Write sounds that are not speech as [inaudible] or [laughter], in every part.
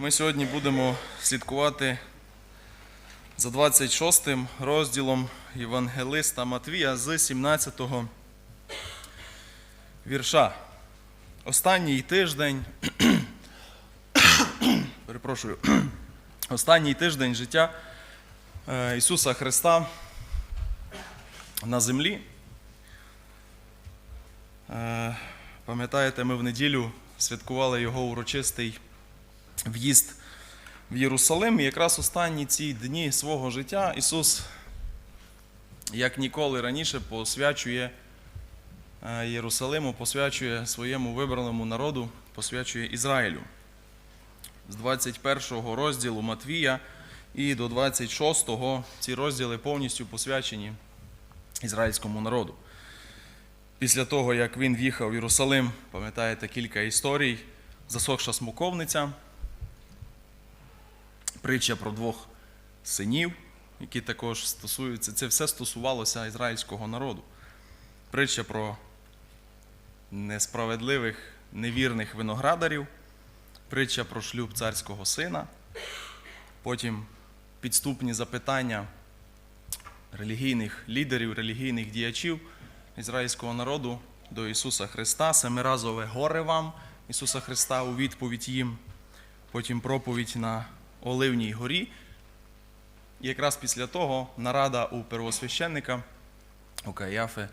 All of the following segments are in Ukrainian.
Ми сьогодні будемо слідкувати за 26 розділом Євангелиста Матвія з 17 вірша. Останній тиждень, перепрошую, останній тиждень життя е, Ісуса Христа на землі. Е, Пам'ятаєте, ми в неділю святкували його урочистий в'їзд в Єрусалим. І якраз останні ці дні свого життя Ісус, як ніколи раніше, посвячує е, Єрусалиму, посвячує своєму вибраному народу, посвячує Ізраїлю. З 21 розділу Матвія і до 26 ці розділи повністю посвячені ізраїльському народу. Після того, як він в'їхав в Єрусалим, пам'ятаєте кілька історій, засохша смоковниця, притча про двох синів, які також стосуються, це все стосувалося ізраїльського народу. Притча про несправедливих, невірних виноградарів, притча про шлюб царського сина, потім підступні запитання релігійних лідерів, релігійних діячів ізраїльського народу до Ісуса Христа, семиразове горе вам Ісуса Христа у відповідь їм, потім проповідь на Оливній горі. І якраз після того нарада у первосвященника, у Каяфи,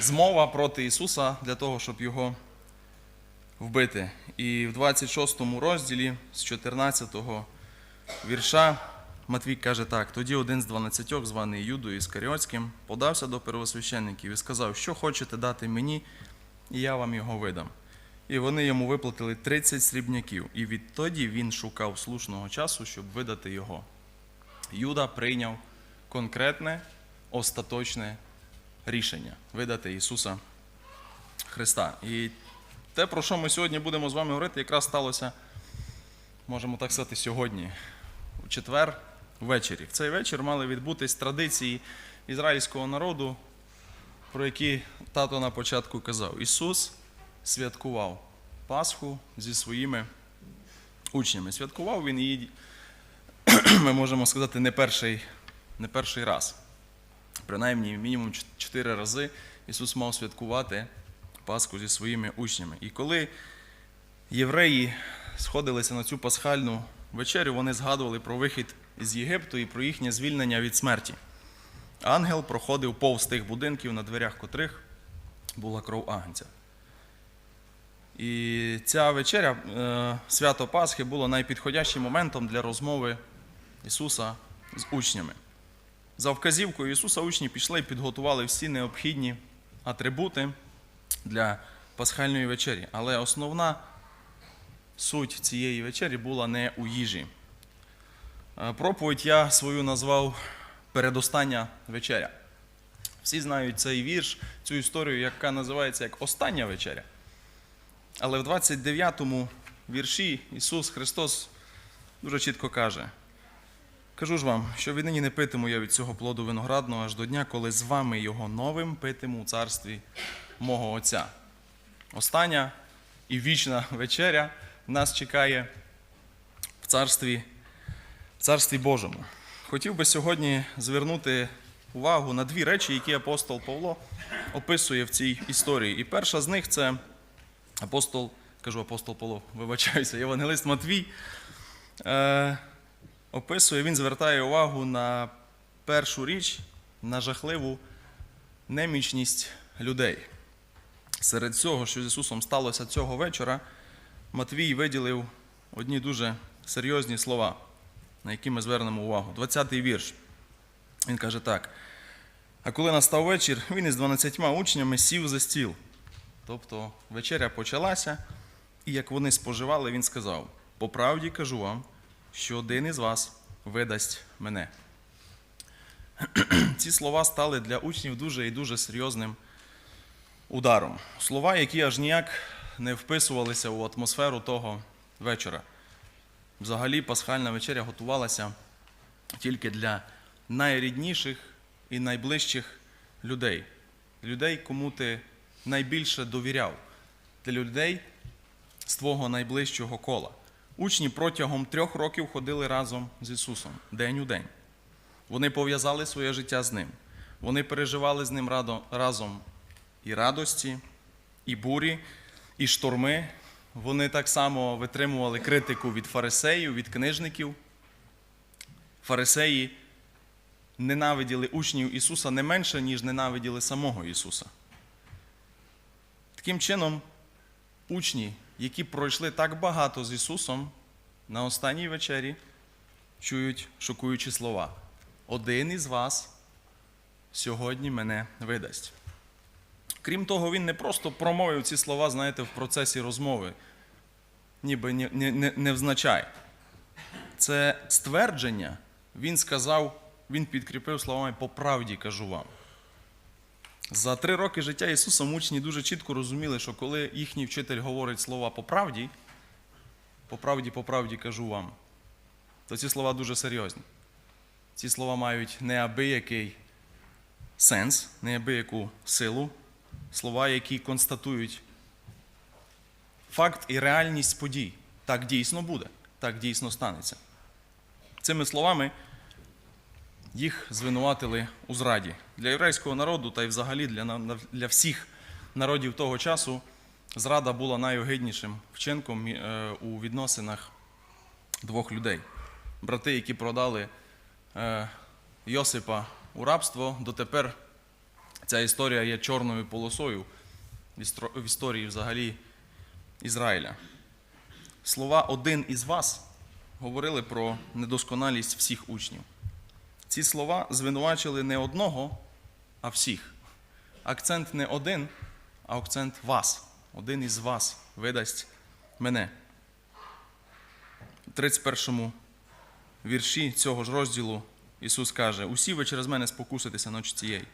змова проти Ісуса для того, щоб його вбити. І в 26 розділі з 14 вірша Матвій каже так: тоді один з дванадцятьох, званий Юдою Іскаріотським, подався до первосвященників і сказав, що хочете дати мені, і я вам його видам. І вони йому виплатили 30 срібняків, і відтоді він шукав слушного часу, щоб видати його. Юда прийняв конкретне, остаточне рішення видати Ісуса Христа. І те, про що ми сьогодні будемо з вами говорити, якраз сталося, можемо так сказати, сьогодні, у четвер ввечері. В цей вечір мали відбутись традиції ізраїльського народу, про які тато на початку казав. Ісус святкував Пасху зі своїми учнями. Святкував він її, [clears throat] ми можемо сказати, не перший, не перший раз. Принаймні, мінімум чотири рази Ісус мав святкувати Пасху зі своїми учнями. І коли євреї сходилися на цю пасхальну вечерю, вони згадували про вихід з Єгипту і про їхнє звільнення від смерті. Ангел проходив повз тих будинків, на дверях котрих була кров агнця. І ця вечеря, е, свято Пасхи, було найпідходящим моментом для розмови Ісуса з учнями. За вказівкою Ісуса учні пішли і підготували всі необхідні атрибути для пасхальної вечері. Але основна суть цієї вечері була не у їжі. Е, Проповідь я свою назвав Передостання вечеря. Всі знають цей вірш, цю історію, яка називається як Остання вечеря. Але в 29-му вірші Ісус Христос дуже чітко каже: Кажу ж вам, що віднині не питиму я від цього плоду виноградного аж до дня, коли з вами його новим питиму у царстві мого Отця. Остання і вічна вечеря нас чекає в царстві, в царстві Божому. Хотів би сьогодні звернути увагу на дві речі, які апостол Павло описує в цій історії. І перша з них це апостол, кажу апостол Павло, вибачаюся, Євангелист Матвій. Е, описує, він звертає увагу на першу річ, на жахливу немічність людей. Серед цього, що з Ісусом сталося цього вечора, Матвій виділив одні дуже серйозні слова, на які ми звернемо увагу. 20-й вірш. Він каже так: а коли настав вечір, він із 12 учнями сів за стіл. Тобто вечеря почалася, і як вони споживали, він сказав: по правді кажу вам, що один із вас видасть мене. [clears throat] Ці слова стали для учнів дуже і дуже серйозним ударом. Слова, які аж ніяк не вписувалися у атмосферу того вечора. Взагалі, пасхальна вечеря готувалася тільки для найрідніших і найближчих людей. Людей, кому ти найбільше довіряв, для людей з твого найближчого кола. Учні протягом трьох років ходили разом з Ісусом день у день. Вони пов'язали своє життя з Ним. Вони переживали з Ним разом і радості, і бурі, і шторми. Вони так само витримували критику від фарисеїв, від книжників. Фарисеї ненавиділи учнів Ісуса не менше, ніж ненавиділи самого Ісуса. Таким чином, учні, які пройшли так багато з Ісусом, на останній вечері чують шокуючі слова. Один із вас сьогодні мене видасть. Крім того, він не просто промовив ці слова, знаєте, в процесі розмови, ніби не, невзначай. Це ствердження він сказав, він підкріпив словами по правді кажу вам. За три роки життя Ісуса учні дуже чітко розуміли, що коли їхній вчитель говорить слова по правді, по правді, по правді кажу вам, то ці слова дуже серйозні. Ці слова мають неабиякий сенс, неабияку силу, слова, які констатують факт і реальність подій. Так дійсно буде, так дійсно станеться. Цими словами їх звинуватили у зраді. Для єврейського народу та й взагалі для, для всіх народів того часу зрада була найогиднішим вчинком е, у відносинах двох людей. Брати, які продали е, Йосипа у рабство, дотепер ця історія є чорною полосою в історії взагалі Ізраїля. Слова один із вас говорили про недосконалість всіх учнів. Ці слова звинувачили не одного, а всіх. Акцент не один, а акцент вас. Один із вас видасть мене. У 31 вірші цього ж розділу Ісус каже: Усі ви через мене спокуситеся ночі цієї.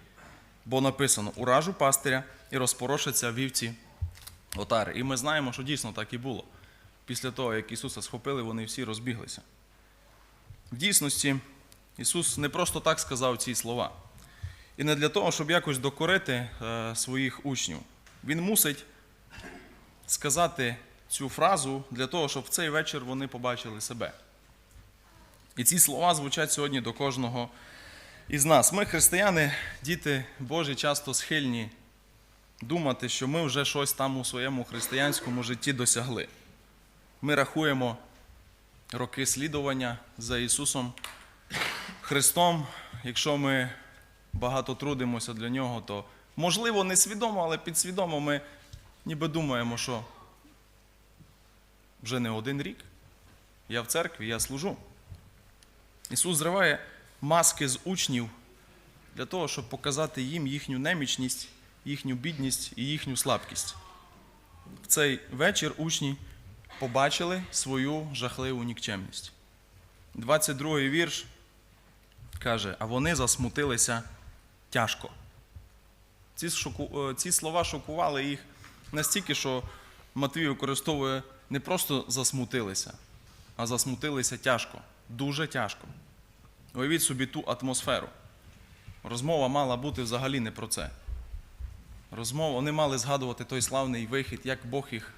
Бо написано: уражу пастиря і розпорошаться вівці отари. І ми знаємо, що дійсно так і було. Після того, як Ісуса схопили, вони всі розбіглися. В дійсності Ісус не просто так сказав ці слова. І не для того, щоб якось докорити е, своїх учнів. Він мусить сказати цю фразу для того, щоб в цей вечір вони побачили себе. І ці слова звучать сьогодні до кожного із нас. Ми, християни, діти Божі, часто схильні думати, що ми вже щось там у своєму християнському житті досягли. Ми рахуємо роки слідування за Ісусом Христом. Якщо ми багато трудимося для Нього, то можливо несвідомо, але підсвідомо ми ніби думаємо, що вже не один рік. Я в церкві, я служу. Ісус зриває маски з учнів для того, щоб показати їм їхню немічність, їхню бідність і їхню слабкість. В цей вечір учні побачили свою жахливу нікчемність. 22 й вірш каже: а вони засмутилися тяжко. Ці, шоку... е, ці слова шокували їх настільки, що Матвій використовує не просто засмутилися, а засмутилися тяжко, дуже тяжко. Уявіть собі ту атмосферу. Розмова мала бути взагалі не про це. Розмова, вони мали згадувати той славний вихід, як Бог їх,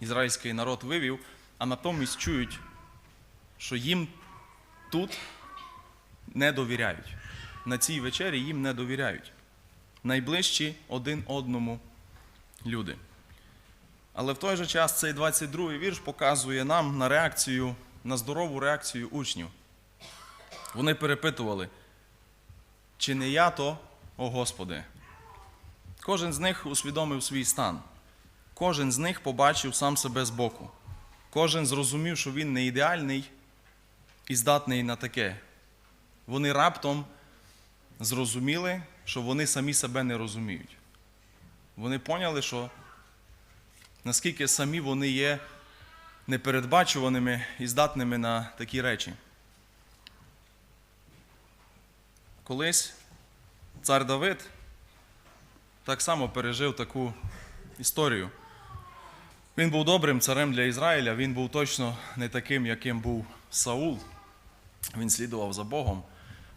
ізраїльський народ, вивів, а натомість чують, що їм тут не довіряють. На цій вечері їм не довіряють. Найближчі один одному люди. Але в той же час цей 22-й вірш показує нам на реакцію, на здорову реакцію учнів. Вони перепитували, чи не я то, о Господи? Кожен з них усвідомив свій стан. Кожен з них побачив сам себе збоку. Кожен зрозумів, що він не ідеальний і здатний на таке. Вони раптом зрозуміли, що вони самі себе не розуміють. Вони поняли, що наскільки самі вони є непередбачуваними і здатними на такі речі. Колись цар Давид так само пережив таку історію. Він був добрим царем для Ізраїля, він був точно не таким, яким був Саул. Він слідував за Богом.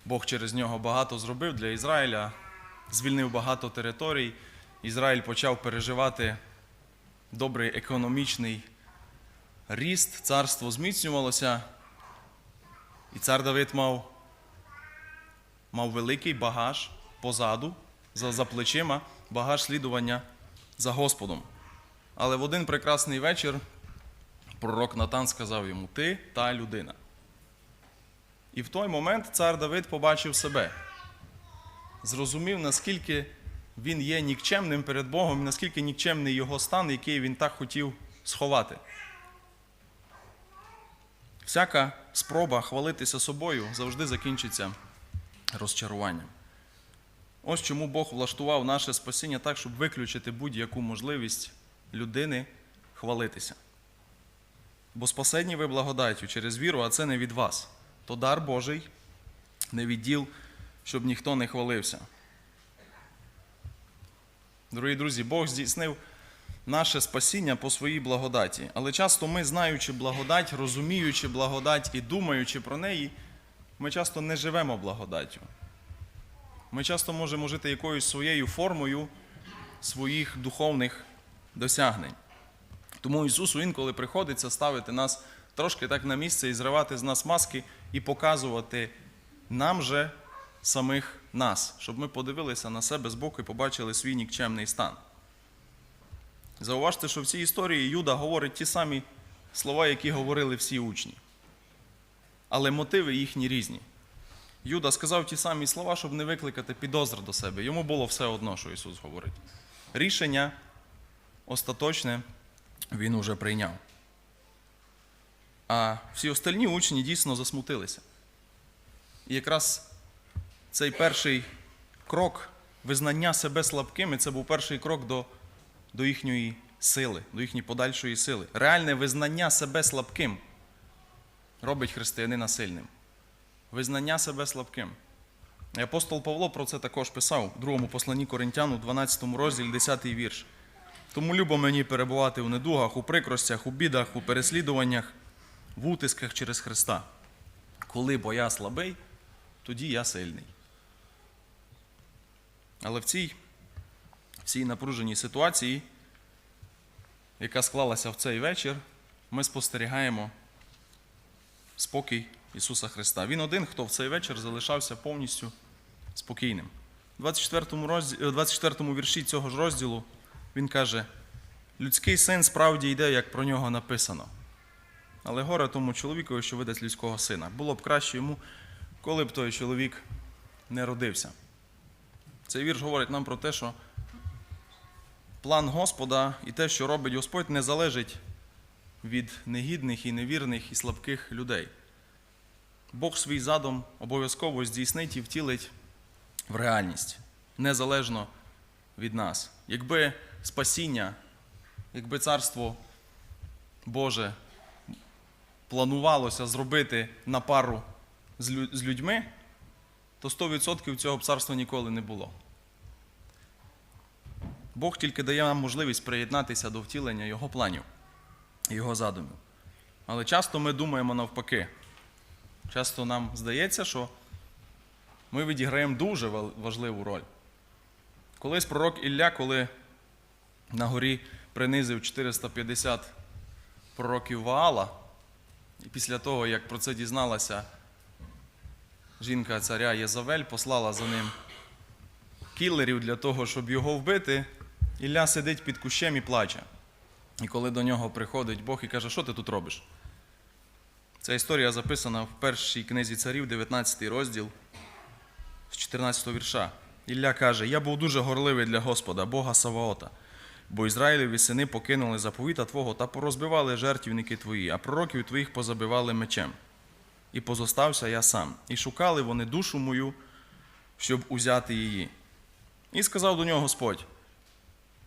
Бог через нього багато зробив для Ізраїля, звільнив багато територій. Ізраїль почав переживати добрий економічний ріст, царство зміцнювалося, і цар Давид мав, мав великий багаж позаду, за, за плечима, багаж слідування за Господом. Але в один прекрасний вечір пророк Натан сказав йому: Ти та людина. І в той момент цар Давид побачив себе, зрозумів, наскільки він є нікчемним перед Богом, наскільки нікчемний його стан, який він так хотів сховати. Всяка спроба хвалитися собою завжди закінчиться розчаруванням. Ось чому Бог влаштував наше спасіння так, щоб виключити будь-яку можливість людини хвалитися. Бо спасені ви благодаттю через віру, а це не від вас, то дар Божий, не відділ, щоб ніхто не хвалився. Дорогі друзі, Бог здійснив наше спасіння по своїй благодаті. Але часто ми, знаючи благодать, розуміючи благодать і думаючи про неї, ми часто не живемо благодаттю. Ми часто можемо жити якоюсь своєю формою своїх духовних досягнень. Тому Ісусу інколи приходиться ставити нас трошки так на місце і зривати з нас маски і показувати нам же самих нас, щоб ми подивилися на себе збоку і побачили свій нікчемний стан. Зауважте, що в цій історії Юда говорить ті самі слова, які говорили всі учні. Але мотиви їхні різні. Юда сказав ті самі слова, щоб не викликати підозр до себе. Йому було все одно, що Ісус говорить. Рішення остаточне він уже прийняв. А всі остальні учні дійсно засмутилися. І якраз цей перший крок визнання себе слабкими це був перший крок до, до їхньої сили, до їхньої подальшої сили. Реальне визнання себе слабким робить християнина сильним. Визнання себе слабким. І апостол Павло про це також писав у другому посланні Коринтяну, 12 розділі, 10 вірш. Тому любо мені перебувати у недугах, у прикростях, у бідах, у переслідуваннях, в утисках через Христа. Коли бо я слабий, тоді я сильний. Але в цій, в цій напруженій ситуації, яка склалася в цей вечір, ми спостерігаємо спокій Ісуса Христа. Він один, хто в цей вечір залишався повністю спокійним. У 24 розділі, 24 вірші цього ж розділу він каже: людський син справді йде, як про нього написано. Але горе тому чоловікові, що видасть людського сина. Було б краще йому, коли б той чоловік не родився. Цей вірш говорить нам про те, що план Господа і те, що робить Господь, не залежить від негідних і невірних і слабких людей. Бог свій задум обов'язково здійснить і втілить в реальність, незалежно від нас. Якби спасіння, якби царство Боже планувалося зробити на пару з людьми, то 100% цього б царства ніколи не було. Бог тільки дає нам можливість приєднатися до втілення Його планів, Його задумів. Але часто ми думаємо навпаки. Часто нам здається, що ми відіграємо дуже важливу роль. Колись пророк Ілля, коли на горі принизив 450 пророків Ваала, і після того, як про це дізналася жінка царя Єзавель, послала за ним кілерів для того, щоб його вбити, Ілля сидить під кущем і плаче. І коли до нього приходить Бог і каже, що ти тут робиш? Ця історія записана в першій книзі царів, 19 розділ з 14 вірша. Ілля каже: Я був дуже горливий для Господа, Бога Саваота, бо Ізраїлеві сини покинули заповіта Твого та порозбивали жертвівники твої, а пророків твоїх позабивали мечем. І позостався я сам. І шукали вони душу мою, щоб узяти її. І сказав до нього Господь: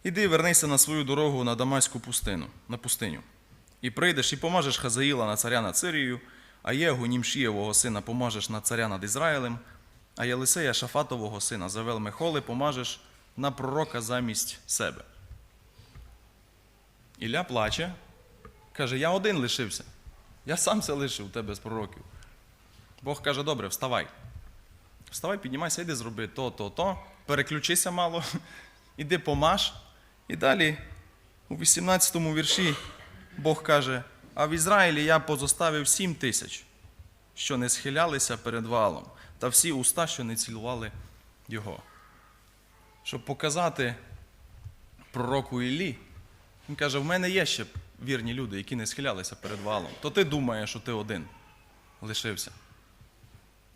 Іди, вернися на свою дорогу на Дамаську пустину, на пустиню. І прийдеш і помажеш Хазаїла на царя над Сирією, а Єгу, Німшієвого сина, помажеш на царя над Ізраїлем, а Єлисея Шафатового сина, Завел Мехоли, помажеш на пророка замість себе. Ілля плаче, каже: Я один лишився. Я сам це лишив тебе з пророків. Бог каже: добре, вставай. Вставай, піднімайся, іди зроби то, то, то, переключися мало, [laughs] іди помаж. І далі у 18 вірші Бог каже: А в Ізраїлі я позоставив сім тисяч, що не схилялися перед валом, та всі уста, що не цілували його. Щоб показати пророку Іллі, він каже: в мене є ще вірні люди, які не схилялися перед валом. То ти думаєш, що ти один лишився.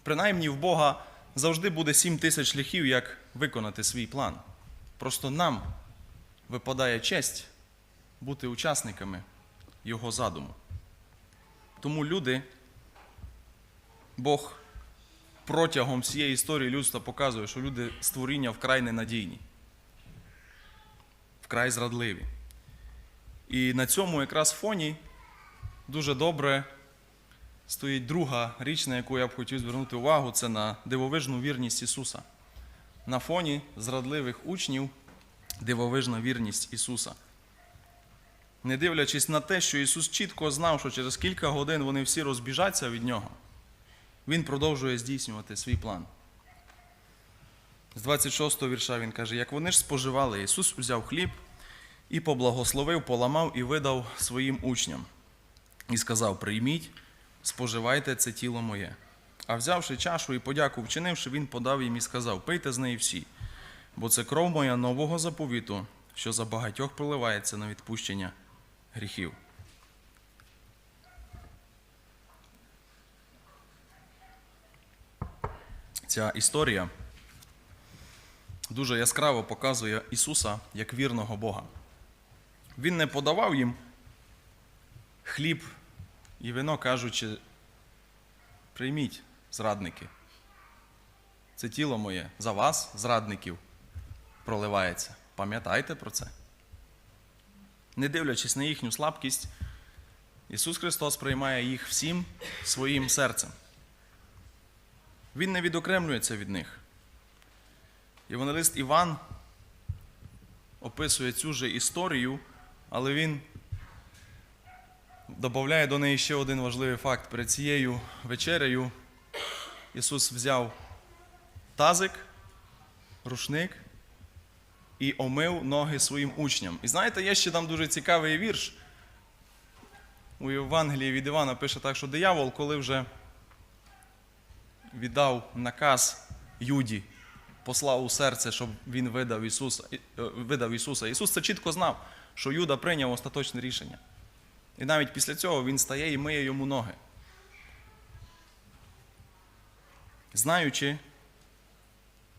Принаймні в Бога завжди буде сім тисяч шляхів, як виконати свій план. Просто нам випадає честь бути учасниками його задуму. Тому люди, Бог протягом всієї історії людства показує, що люди створіння вкрай ненадійні, вкрай зрадливі. І на цьому якраз фоні дуже добре стоїть друга річ, на яку я б хотів звернути увагу, це на дивовижну вірність Ісуса. На фоні зрадливих учнів дивовижна вірність Ісуса. Не дивлячись на те, що Ісус чітко знав, що через кілька годин вони всі розбіжаться від Нього, Він продовжує здійснювати свій план. З 26 го вірша він каже: як вони ж споживали, Ісус взяв хліб і поблагословив, поламав і видав своїм учням. І сказав: Прийміть, споживайте це тіло моє. А взявши чашу і подяку вчинивши, він подав їм і сказав: Пийте з неї всі, бо це кров моя нового заповіту, що за багатьох проливається на відпущення гріхів. Ця історія дуже яскраво показує Ісуса як вірного Бога. Він не подавав їм хліб і вино, кажучи, прийміть, зрадники. Це тіло моє за вас, зрадників, проливається. Пам'ятайте про це. Не дивлячись на їхню слабкість, Ісус Христос приймає їх всім своїм серцем. Він не відокремлюється від них. Євангелист Іван описує цю же історію, але він додає до неї ще один важливий факт. Перед цією вечерею Ісус взяв тазик, рушник і омив ноги своїм учням. І знаєте, є ще там дуже цікавий вірш. У Євангелії від Івана пише так, що диявол, коли вже віддав наказ Юді, послав у серце, щоб він видав Ісуса, е, видав Ісуса. Ісус це чітко знав, що Юда прийняв остаточне рішення. І навіть після цього він стає і миє йому ноги. Знаючи,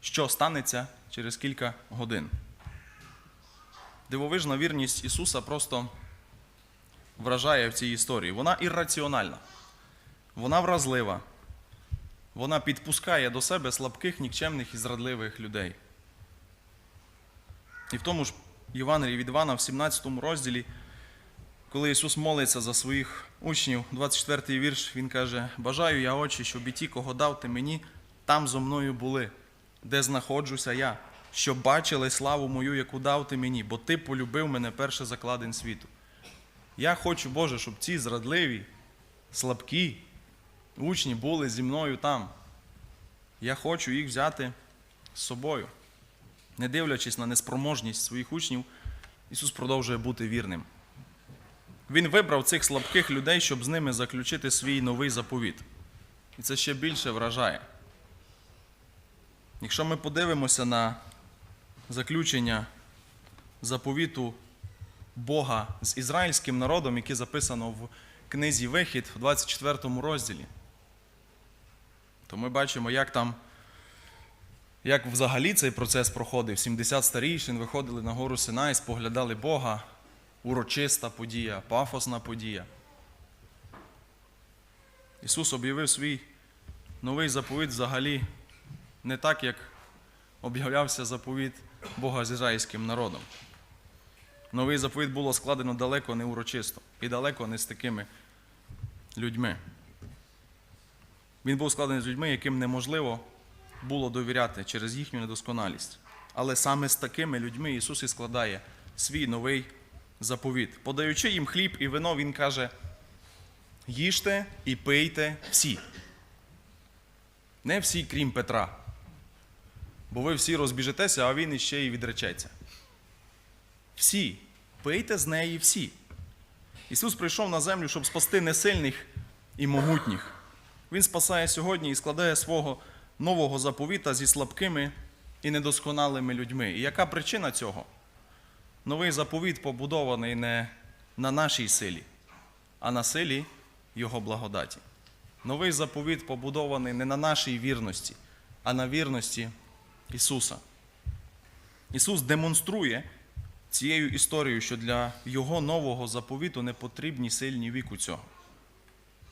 що станеться через кілька годин. Дивовижна вірність Ісуса просто вражає в цій історії. Вона ірраціональна, вона вразлива, вона підпускає до себе слабких, нікчемних і зрадливих людей. І в тому ж Євангелії від Івана в 17 розділі, коли Ісус молиться за своїх учнів, 24 й вірш, Він каже: Бажаю я очі, щоб і ті, кого дав ти мені, там зо мною були, де знаходжуся я, щоб бачили славу мою, яку дав ти мені, бо ти полюбив мене перше закладин світу. Я хочу, Боже, щоб ці зрадливі, слабкі учні були зі мною там. Я хочу їх взяти з собою. Не дивлячись на неспроможність своїх учнів, Ісус продовжує бути вірним. Він вибрав цих слабких людей, щоб з ними заключити свій новий заповіт. І це ще більше вражає. Якщо ми подивимося на заключення заповіту Бога з ізраїльським народом, яке записано в книзі Вихід в 24 розділі, то ми бачимо, як там, як взагалі цей процес проходив. 70 старійшин виходили на гору Синай, споглядали Бога, урочиста подія, пафосна подія. Ісус об'явив свій новий заповіт взагалі не так, як об'являвся заповіт Бога з ізраїльським народом. Новий заповіт було складено далеко не урочисто і далеко не з такими людьми. Він був складений з людьми, яким неможливо було довіряти через їхню недосконалість. Але саме з такими людьми Ісус і складає свій новий заповіт. Подаючи їм хліб і вино, Він каже: їжте і пийте всі. Не всі, крім Петра. Бо ви всі розбіжетеся, а він іще й відречеться. Всі. Пийте з неї всі. Ісус прийшов на землю, щоб спасти несильних і могутніх. Він спасає сьогодні і складає свого нового заповіта зі слабкими і недосконалими людьми. І яка причина цього? Новий заповіт побудований не на нашій силі, а на силі Його благодаті. Новий заповіт побудований не на нашій вірності, а на вірності Ісуса. Ісус демонструє цією історією, що для Його нового заповіту не потрібні сильні віку цього.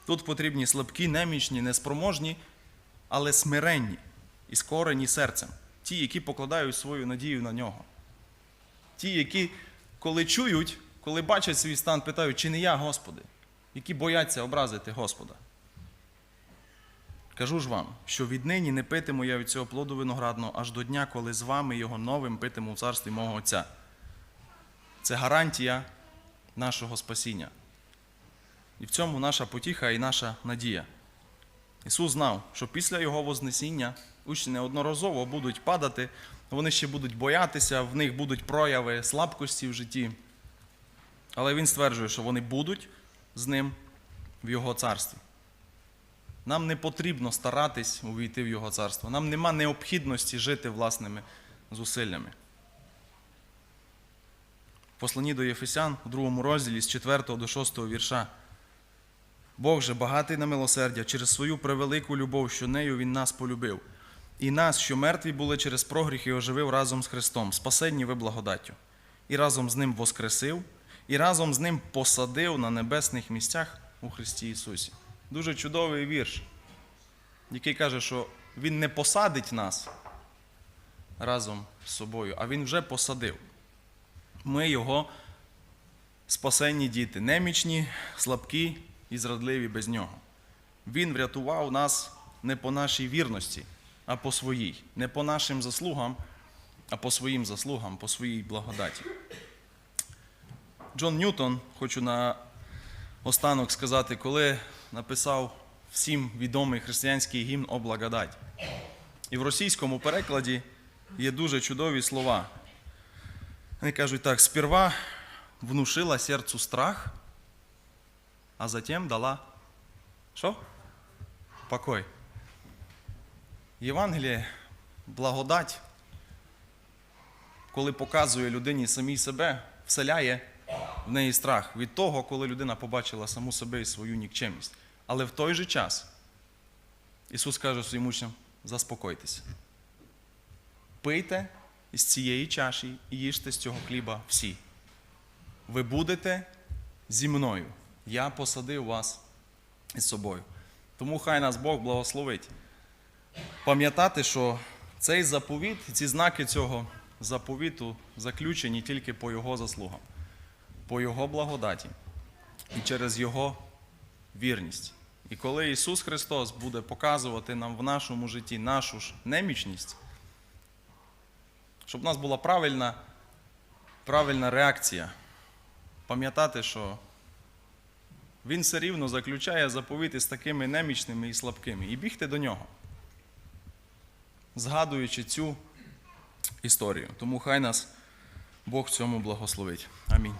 Тут потрібні слабкі, немічні, неспроможні, але смиренні і скорені серцем. Ті, які покладають свою надію на нього. Ті, які, коли чують, коли бачать свій стан, питають, чи не я, Господи, які бояться образити Господа. Кажу ж вам, що віднині не питиму я від цього плоду виноградного аж до дня, коли з вами його новим питиму в царстві мого Отця. Це гарантія нашого спасіння. І в цьому наша потіха і наша надія. Ісус знав, що після Його Вознесіння учні неодноразово будуть падати, вони ще будуть боятися, в них будуть прояви слабкості в житті. Але Він стверджує, що вони будуть з ним в Його царстві. Нам не потрібно старатись увійти в Його царство. Нам нема необхідності жити власними зусиллями. В Посланні до Єфесян у другому розділі з 4 до 6 вірша. Бог же багатий на милосердя через свою превелику любов, що нею Він нас полюбив. І нас, що мертві були через прогріхи, оживив разом з Христом, спасенні ви благодаттю, і разом з Ним воскресив, і разом з Ним посадив на небесних місцях у Христі Ісусі. Дуже чудовий вірш, який каже, що Він не посадить нас разом з собою, а Він вже посадив. Ми Його спасенні діти, немічні, слабкі і зрадливі без нього. Він врятував нас не по нашій вірності, а по своїй, не по нашим заслугам, а по своїм заслугам, по своїй благодаті. Джон Ньютон, хочу на останок сказати, коли написав всім відомий християнський гімн «О благодать». І в російському перекладі є дуже чудові слова. Вони кажуть так: сперва внушила серцю страх, а затем дала що? Покой. Євангеліє, благодать, коли показує людині самій себе, вселяє в неї страх від того, коли людина побачила саму себе і свою нікчемність. Але в той же час Ісус каже своїм учням: заспокойтеся. Пийте із цієї чаші і їжте з цього хліба всі. Ви будете зі мною. Я посадив вас із собою. Тому хай нас Бог благословить. Пам'ятати, що цей заповіт, ці знаки цього заповіту заключені тільки по Його заслугам, по Його благодаті і через Його вірність. І коли Ісус Христос буде показувати нам в нашому житті нашу ж немічність, щоб у нас була правильна, правильна реакція, пам'ятати, що Він все рівно заключає заповіти з такими немічними і слабкими, і бігти до нього, згадуючи цю історію. Тому хай нас Бог в цьому благословить. Амінь.